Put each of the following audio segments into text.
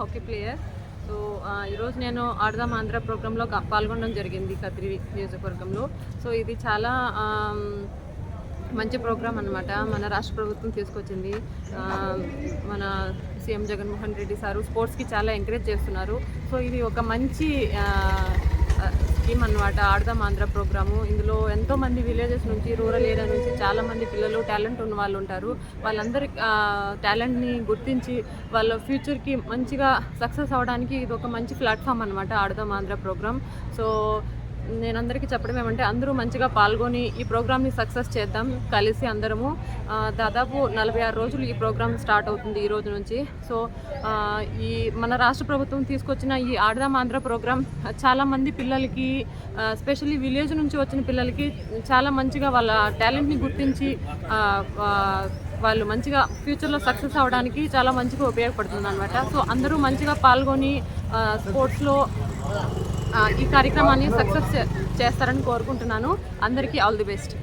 Hockey player so ఈరోజు నేను ఆడదాం ఆంధ్ర ప్రోగ్రాంలో పాల్గొనడం జరిగింది కద్రి నియోజకవర్గంలో. సో ఇది చాలా మంచి ప్రోగ్రాం అనమాట మన రాష్ట్ర ప్రభుత్వం తీసుకొచ్చింది. మన సీఎం జగన్మోహన్ రెడ్డి సారు స్పోర్ట్స్కి చాలా ఎంకరేజ్ చేస్తున్నారు. సో ఇది ఒక మంచి ఆ, స్కీమ్ అనమాట ఆడదాం ఆంధ్ర ప్రోగ్రాము. ఇందులో ఎంతో మంది విలేజెస్ నుంచి రూరల్ ఏరియా నుంచి చాలా మంది పిల్లలు టాలెంట్ ఉన్న వాళ్ళు ఉంటారు. వాళ్ళందరి టాలెంట్ని గుర్తించి వాళ్ళ ఫ్యూచర్కి మంచిగా సక్సెస్ అవ్వడానికి ఇది ఒక మంచి ప్లాట్ఫామ్ అనమాట ఆడదాం ఆంధ్ర ప్రోగ్రామ్. సో నేను అందరికీ చెప్పడం ఏమంటే అందరూ మంచిగా పాల్గొని ఈ ప్రోగ్రామ్ని సక్సెస్ చేద్దాం కలిసి అందరము. దాదాపు నలభై ఆరు రోజులు ఈ ప్రోగ్రామ్ స్టార్ట్ అవుతుంది ఈ రోజు నుంచి. సో ఈ మన రాష్ట్ర ప్రభుత్వం తీసుకొచ్చిన ఈ ఆడదాం ఆంధ్ర ప్రోగ్రామ్ చాలామంది పిల్లలకి స్పెషల్లీ విలేజ్ నుంచి వచ్చిన పిల్లలకి చాలా మంచిగా వాళ్ళ టాలెంట్ని గుర్తించి వాళ్ళు మంచిగా ఫ్యూచర్లో సక్సెస్ అవ్వడానికి చాలా మంచిగా ఉపయోగపడుతుంది అనమాట సో అందరూ మంచిగా పాల్గొని స్పోర్ట్స్లో ఈ కార్యక్రమాన్ని సక్సెస్ చే- చేస్తారని కోరుకుంటున్నాను. అందరికీ ఆల్ ది బెస్ట్.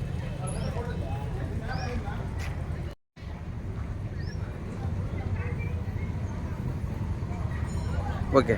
ఓకే.